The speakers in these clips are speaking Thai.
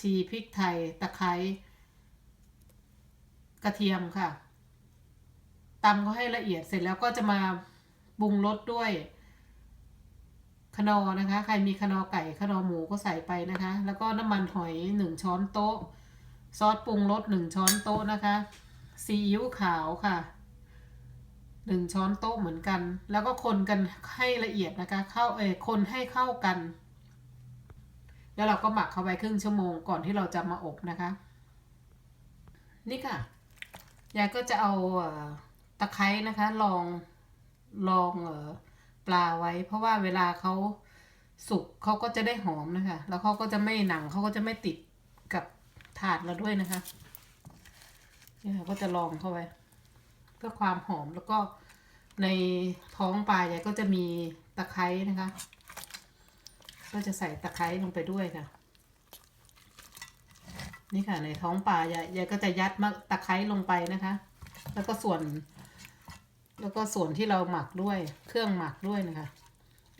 ชีพริกไทย ตะไคร้กระเทียมค่ะตำก็ให้ละเอียดเสร็จแล้วก็จะมาปรุงรสด้วยคนอนะคะ ใครมีคนอไก่คนอหมูก็ใส่ไปนะคะ แล้วก็น้ำมันหอยหนึ่งช้อนโต๊ะ ซอสปรุงรสหนึ่งช้อนโต๊ะนะคะซีอิ๊วขาวค่ะหนึ่งช้อนโต๊ะเหมือนกัน แล้วก็คนกันให้ละเอียดนะคะ เข้าเออคนให้เข้ากัน แล้วเราก็หมักเข้าไปครึ่งชั่วโมงก่อนที่เราจะมาอบนะคะ นี่ค่ะ ยายก็จะเอาตะไคร้นะคะลองลองเอปลาไว้ เพราะว่าเวลาเขาสุกเขาก็จะได้หอมนะคะ แล้วเขาก็จะไม่หนังเขาก็จะไม่ติดกับถาดเราด้วยนะคะนี่ยค่ะก็จะลองเข้าไว้ เพื่อความหอมแล้วก็ในท้องปลายายก็จะมีตะไคร้นะคะ ก็จะใส่ตะไคร้ลงไปด้วยค่ะ นี่ค่ะในท้องปลายายยายก็จะยัดมะตะไคร้ลงไปนะคะ แล้วก็ส่วน แล้วก็ส่วนที่เราหมักด้วย เครื่องหมักด้วยนะคะ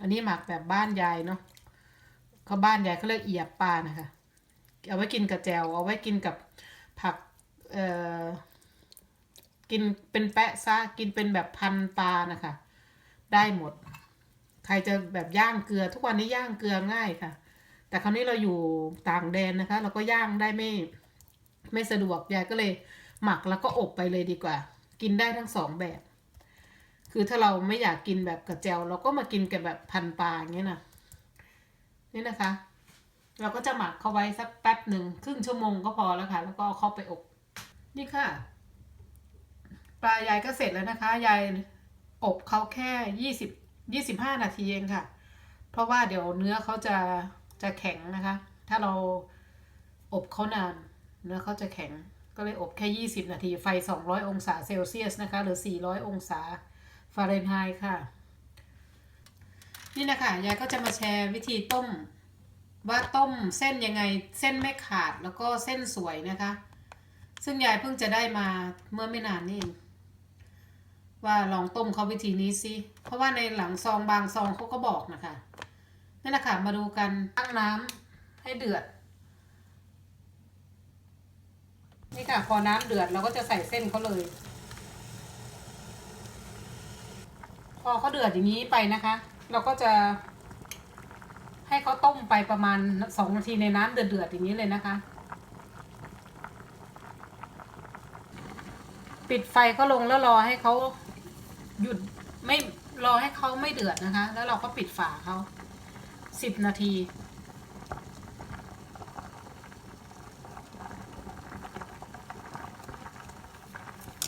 อันนี้หมักแบบบ้านยายเนาะเขาบ้านยายเขาเรียกเอียบปลานะคะ เอาไว้กินกับแจวเอาไว้กินกับผักเอ่อกินเป็นแปะซะกินเป็นแบบพันปลานะคะ ได้หมด ใครจะแบบย่างเกลือ ทุกวันนี้ย่างเกลือง่ายค่ะ แต่คราวนี้เราอยู่ต่างแดนนะคะ เราก็ย่างได้ไม่ไม่สะดวกยายก็เลยหมักแล้วก็อบไปเลยดีกว่า กินได้ทั้งสองแบบ คือถ้าเราไม่อยากกินแบบกระเจวเราก็มากินกับแบบพันปลาอย่างเงี้ยนะนี่นะคะ เราก็จะหมักเข้าไว้สักแป๊บหนึ่งครึ่งชั่วโมงก็พอแล้วค่ะ แล้วก็เอาเข้าไปอบนี่ค่ะ ปลายายก็เสร็จแล้วนะคะ ยายอบเขาแค่ยี่สิบ ยี่สิบห้านาทีเองค่ะ เพราะว่าเดี๋ยวเนื้อเขาจะจะแข็งนะคะ ถ้าเราอบเขานานเนื้อเขาจะแข็งก็เลยอบแค่ยี่สิบนาที ไฟสองร้อยองศาเซลเซียสนะคะ หรือสี่ร้อยองศาฟาเรนไฮต์ค่ะ นี่นะคะยายก็จะมาแชร์วิธีต้ม ว่าต้มเส้นยังไงเส้นไม่ขาดแล้วก็เส้นสวยนะคะ ซึ่งยายเพิ่งจะได้มาเมื่อไม่นานนี่เอง ว่าลองต้มเขาวิธีนี้สิ เพราะว่าในหลังซองบางซองเขาก็บอกนะคะนั่นแหละค่ะมาดูกันตั้งน้ำให้เดือด นี่ค่ะพอน้ำเดือดเราก็จะใส่เส้นเขาเลย พอเขาเดือดอย่างนี้ไปนะคะ เราก็จะ ให้เขาต้มไปประมาณสองนาทีในน้ำเดือดๆอย่างนี้เลยนะคะปิดไฟเขาลงแล้วรอให้เขา หยุดไม่รอให้เขาไม่เดือดนะคะ แล้วเราก็ปิดฝาเขาสิบนาที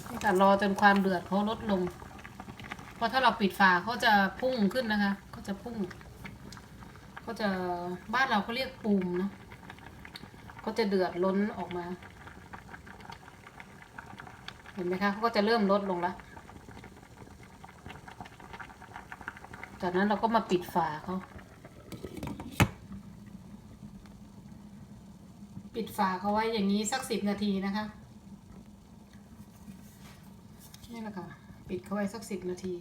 นี่รอจนความเดือดเขาลดลง เพราะถ้าเราปิดฝาเขาจะพุ่งขึ้นนะคะเขาจะพุ่งเขาจะบ้านเราเขาเรียกปูมเนาะเขาจะเดือดล้นออกมา เห็นไหมคะเขาก็จะเริ่มลดลงแล้ว จากนั้นเราก็มาปิดฝาเขาปิดฝาเขาไว้อย่างนี้สักสิบนาทีนะคะนี่แหละค่ะปิดเขาไว้สักสิบนาที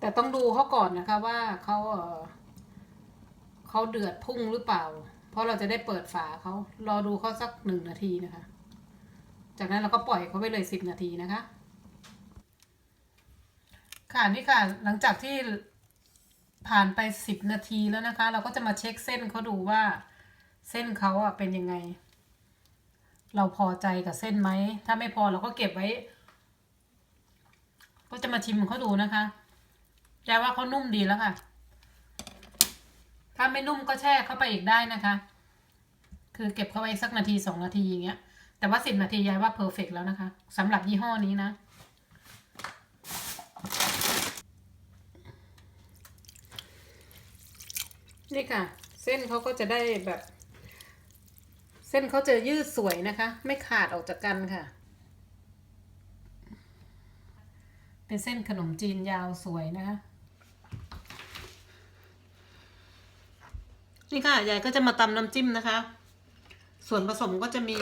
แต่ต้องดูเขาก่อนนะคะว่าเขาเขาเดือดพุ่งหรือเปล่า เพราะเราจะได้เปิดฝาเขารอดูเขาสักหนึ่งนาทีนะคะ จากนั้นเราก็ปล่อยเขาไปเลยสิบนาทีนะคะ ค่ะนี่ค่ะหลังจากที่ผ่านไปสิบนาทีแล้วนะคะ เราก็จะมาเช็คเส้นเขาดูว่าเส้นเขาอะเป็นยังไง เราพอใจกับเส้นไหม ถ้าไม่พอเราก็เก็บไว้ ก็จะมาชิมเขาดูนะคะยายว่าเขานุ่มดีแล้วค่ะ ถ้าไม่นุ่มก็แช่เข้าไปอีกได้นะคะ คือเก็บเข้าไว้สักนาทีสองนาทีอย่างเงี้ย แต่ว่าสิบนาทียายว่าเพอร์เฟกแล้วนะคะสำหรับยี่ห้อนี้นะ นี่ค่ะ เส้นเขาก็จะได้แบบ เส้นเขาจะยืดสวยนะคะ ไม่ขาดออกจากกันค่ะ เป็นเส้นขนมจีนยาวสวยนะคะนี่ค่ะยายก็จะมาตำน้ำจิ้มนะคะ ส่วนผสมก็จะมี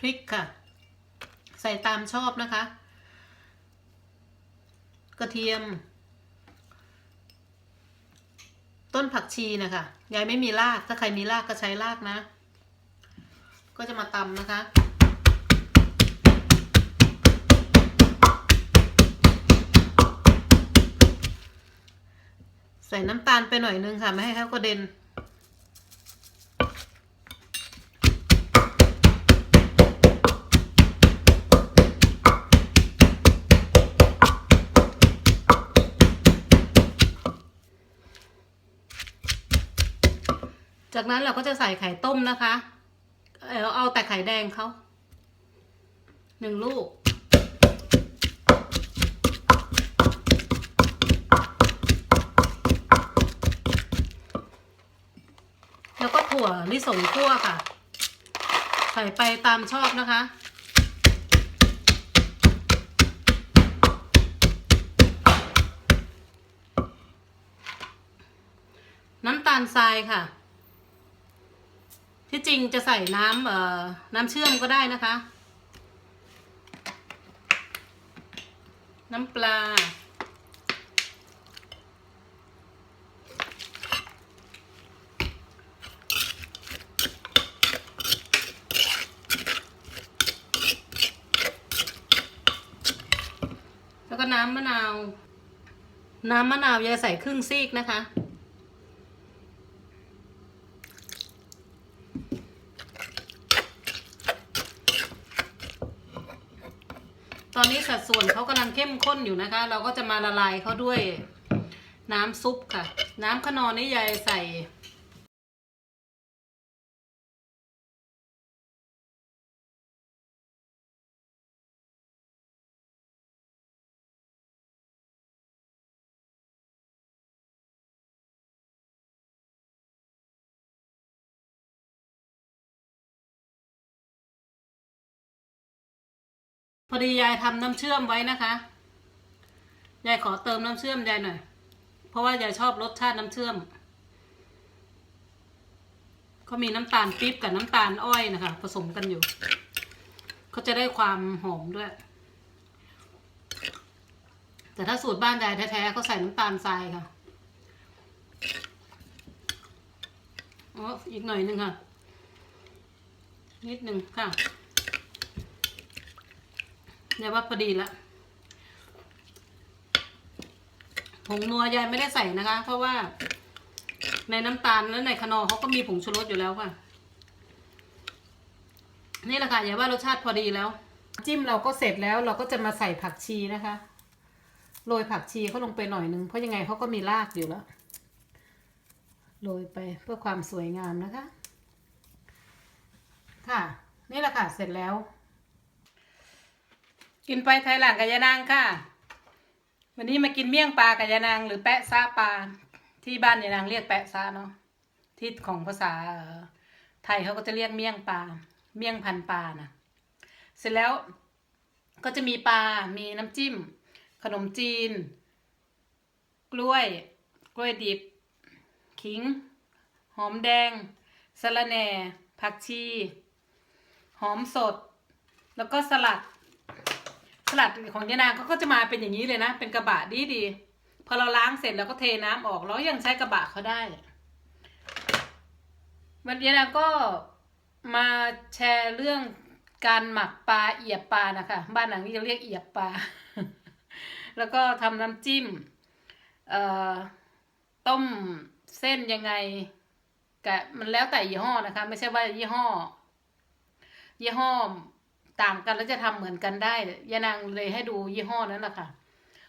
พริกค่ะ ใส่ตามชอบนะคะ กระเทียม ต้นผักชีนะคะยายไม่มีรากถ้าใครมีรากก็ใช้รากนะ ก็จะมาตำนะคะใส่น้ำตาลไปหน่อยนึงค่ะ ไม่ให้เขากระเด็น นั้นเราก็จะใส่ไข่ต้มนะคะเออเอาแต่ไข่แดงเขาหนึ่งลูก แล้วก็ถั่วลิสงคั่วค่ะ ใส่ไปตามชอบนะคะน้ำตาลทรายค่ะ ที่จริงจะใส่น้ำเอ่อน้ำเชื่อมก็ได้นะคะ น้ำปลา แล้วก็น้ำมะนาว น้ำมะนาวยายใส่ครึ่งซีกนะคะ ตอนนี้ สัดส่วนเขากำลังเข้มข้นอยู่นะคะ เราก็จะมาละลายเขาด้วยน้ำซุปค่ะ น้ำขนอนนี่ยายใส่ พอดียายทำน้ำเชื่อมไว้นะคะยายขอเติมน้ำเชื่อมยายหน่อย เพราะว่ายายชอบรสชาติน้ำเชื่อมเขามีน้ำตาลปี๊บกับน้ำตาลอ้อยนะคะ ผสมกันอยู่เขาจะได้ความหอมด้วย แต่ถ้าสูตรบ้านยายแท้ๆเขาใส่น้ำตาลทรายค่ะอ๋ออีกหน่อยหนึ่งค่ะ นิดหนึ่งค่ะ ยายว่าพอดีละผงนัวยายไม่ได้ใส่นะคะ เพราะว่า ในน้ำตาลและในขนอเขาก็มีผงชูรสอยู่แล้วค่ะ นี่แหละค่ะยายว่ารสชาติพอดีแล้ว จิ้มเราก็เสร็จแล้วเราก็จะมาใส่ผักชีนะคะโรยผักชีเขาลงไปหน่อยนึงเพราะยังไงเขาก็มีรากอยู่แล้วโรยไปเพื่อความสวยงามนะคะ ค่ะ นี่แหละค่ะ เสร็จแล้ว กินไปไทยหลังกับยานางค่ะ วันนี้มากินเมี่ยงปลากับยานาง หรือแปะซาปลาที่บ้านยานางเรียกแปะซาเนาะที่ของภาษาไทยเขาก็จะเรียกเมี่ยงปลาเมี่ยงพันปลานะเสร็จแล้วก็จะมีปลา มีน้ำจิ้ม ขนมจีน กล้วย กล้วยดิบ ขิง หอมแดงสะระแหน่ ผักชี หอมสด แล้วก็สลัด สลัดของยานางเขาก็จะมาเป็นอย่างนี้เลยนะ เป็นกระบะดีดีๆพอเราล้างเสร็จแล้วก็เทน้ำออกแล้วยังใช้กระบะเขาได้วันยานางก็มาแชร์เรื่องการหมักปลาเอียบปลานะคะ บ้านหลังนี้จะเรียกเอียบปลา แล้วก็ทำน้ำจิ้มเอ่อต้มเส้นยังไงกะมันแล้วแต่ยี่ห้อนะคะ ไม่ใช่ว่ายี่ห้อ ยี่ห้อ ต่างกันแล้วจะทำเหมือนกันได้ยานางเลยให้ดูยี่ห้อนั้นแหละค่ะ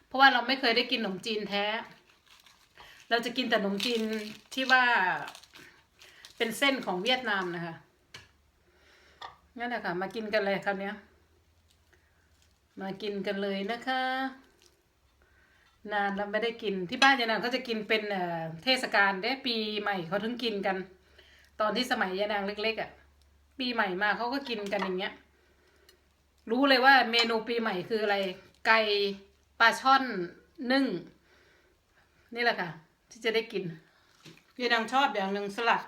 เพราะว่าเราไม่เคยได้กินขนมจีนแท้ เราจะกินแต่ขนมจีนที่ว่าเป็นเส้นของเวียดนามนะคะนั่นแหละค่ะมากินกันเลยคราวนี้มากินกันเลยนะคะ นานแล้วไม่ได้กินที่บ้านยายนางเขาจะกินเป็นเอ่อเทศกาลได้ปีใหม่เขาถึงกินกัน ตอนที่สมัยยายนางเล็กๆอะ่ะ ปีใหม่มาเขาก็กินกันอย่างเงี้ย รู้เลยว่าเมนูปีใหม่คืออะไร ไก่ปลาช่อนนึ่ง นี่แหละค่ะ ที่จะได้กินยายนางชอบอย่างหนึ่งสลัด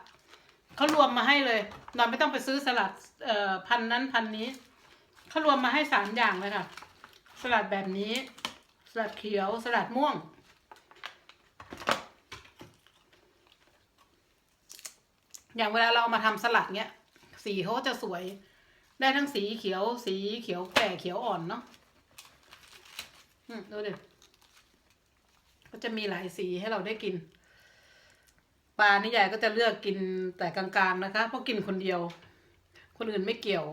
เขารวมมาให้เลยเราไม่ต้องไปซื้อสลัดเอ่อพันนั้นพันนี้เขารวมมาให้สามอย่างเลยค่ะ สลัดแบบนี้ สลัดเขียวสลัดม่วง อย่างเวลาเรามาทำสลัดเนี้ย สีเขาจะสวย ได้ทั้งสีเขียว สีเขียวแก่เขียวอ่อนเนาะดูดิก็จะมีหลายสีให้เราได้กิน ปลานี่ยายก็จะเลือกกินแต่กลางๆนะคะ เพราะกินคนเดียว คนอื่นไม่เกี่ยว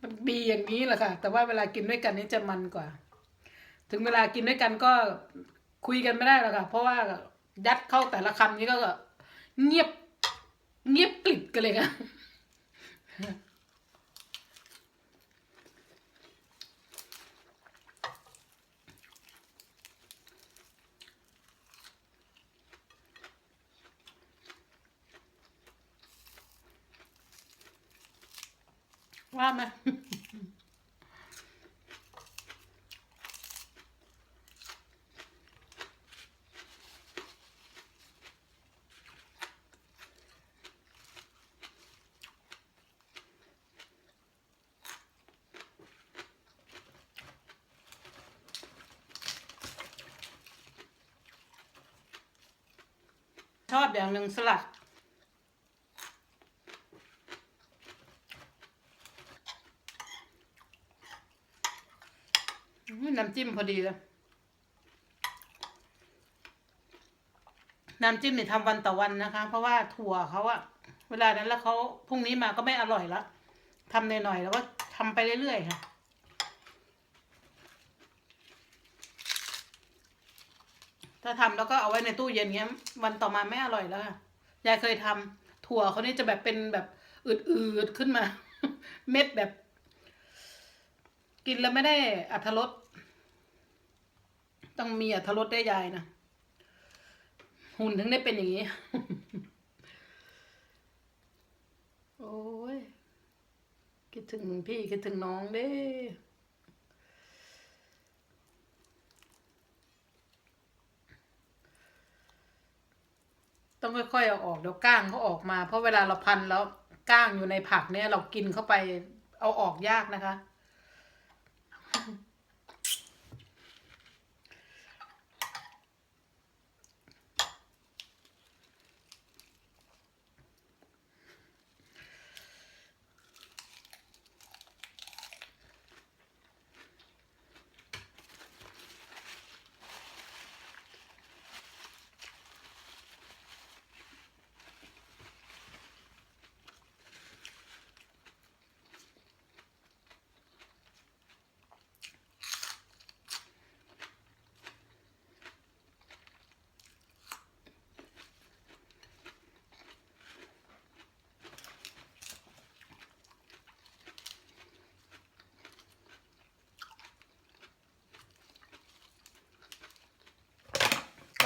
มันดีอย่างนี้แหละค่ะ แต่ว่าเวลากินด้วยกันนี่จะมันกว่า ถึงเวลากินด้วยกันก็คุยกันไม่ได้หรอกค่ะ เพราะว่ายัดเข้าแต่ละคำนี้ก็เงียบ เงียบกลิบกันเลยค่ะ ว่าไหมชอบอย่างห นึ่งสลัด น้ำจิ้มพอดีเลยน้ำจิ้มเนี่ยทำวันต่อวันนะคะ เพราะว่าถั่วเขาอะเวลานั้นแล้วเขาพรุ่งนี้มาก็ไม่อร่อยละทำหน่อยๆแล้วก็ทำไปเรื่อยๆค่ะ ถ้าทำแล้วก็เอาไว้ในตู้เย็นเงี้ย วันต่อมาไม่อร่อยแล้วค่ะยายเคยทำถั่วเขานี่จะแบบเป็นแบบอืดๆขึ้นมา เม็ดแบบ กินแล้วไม่ได้อัธรสต้องมีอัธรสได้ยายนะหุ่นถึงได้เป็นอย่างนี้ โอ้ยคิดถึงพี่คิดถึงน้องเด้ ต้องค่อยๆเอาออกเดี๋ยวก้างเขาออกมา เพราะเวลาเราพันแล้วก้างอยู่ในผักเนี่ยเรากินเข้าไปเอาออกยากนะคะ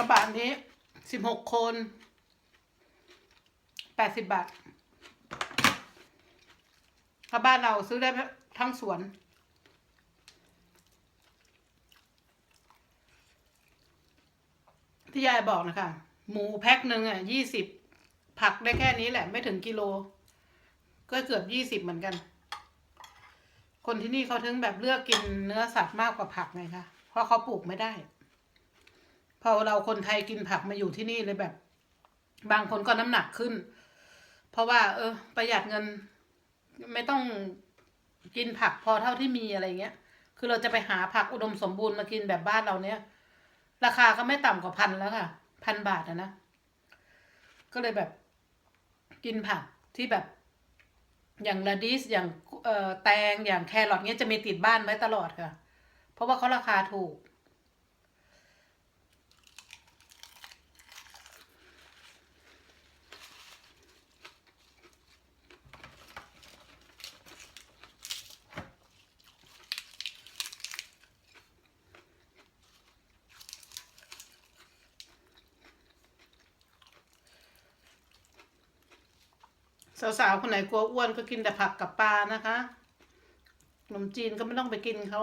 ระบะนี้สิบหกคนแปดสิบบาท ถ้าบ้านเราซื้อได้ทั้งสวน ที่ยายบอกนะคะ หมูแพ็คหนึ่งอะยี่สิบผักได้แค่นี้แหละ ไม่ถึงกิโล ก็เกือบยี่สิบเหมือนกัน คนที่นี่เขาถึงแบบเลือกกินเนื้อสัตว์มากกว่าผักไงคะ เพราะเขาปลูกไม่ได้ พอเราคนไทยกินผักมาอยู่ที่นี่เลยแบบ บางคนก็น้ำหนักขึ้น เพราะว่า เออ ประหยัดเงิน ไม่ต้องกินผักพอเท่าที่มีอะไรเงี้ย คือเราจะไปหาผักอุดมสมบูรณ์มากินแบบบ้านเราเนี้ยราคาก็ไม่ต่ำกว่าพันแล้วค่ะ พันบาทอะนะ ก็เลยแบบกินผักที่แบบ อย่างระดิสอย่างเอ่อแตงอย่างแครอทเนี้ยจะมีติดบ้านไว้ตลอดค่ะ เพราะว่าเขาราคาถูก สาวๆคนไหนกลัวอ้วนก็กินแต่ผักกับปลานะคะขนมจีนก็ไม่ต้องไปกินเขา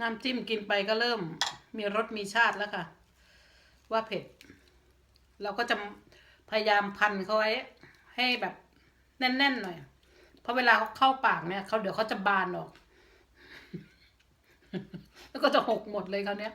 น้ำจิ้มกินไปก็เริ่มมีรสมีชาติแล้วค่ะ ว่าเผ็ด เราก็จะพยายามพันเขาไว้ ให้แบบแน่นๆหน่อย เพราะเวลาเขาเข้าปากเนี่ยเขาเดี๋ยวเขาจะบานออก แล้วก็จะหกหมดเลยเขาเนี้ย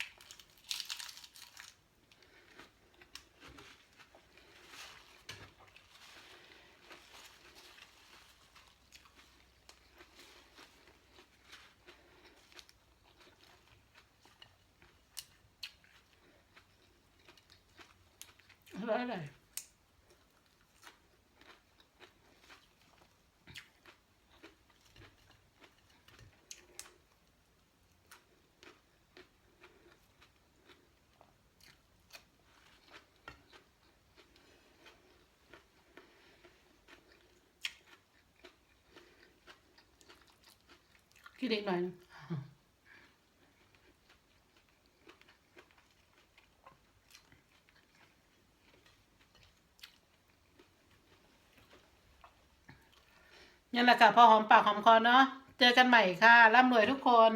กินอีกหน่อยนึงนั่แหละค่ะพอหอมปากหอมคอเนาะ เจอกันใหม่ค่ะ ร่ำรวยทุกคน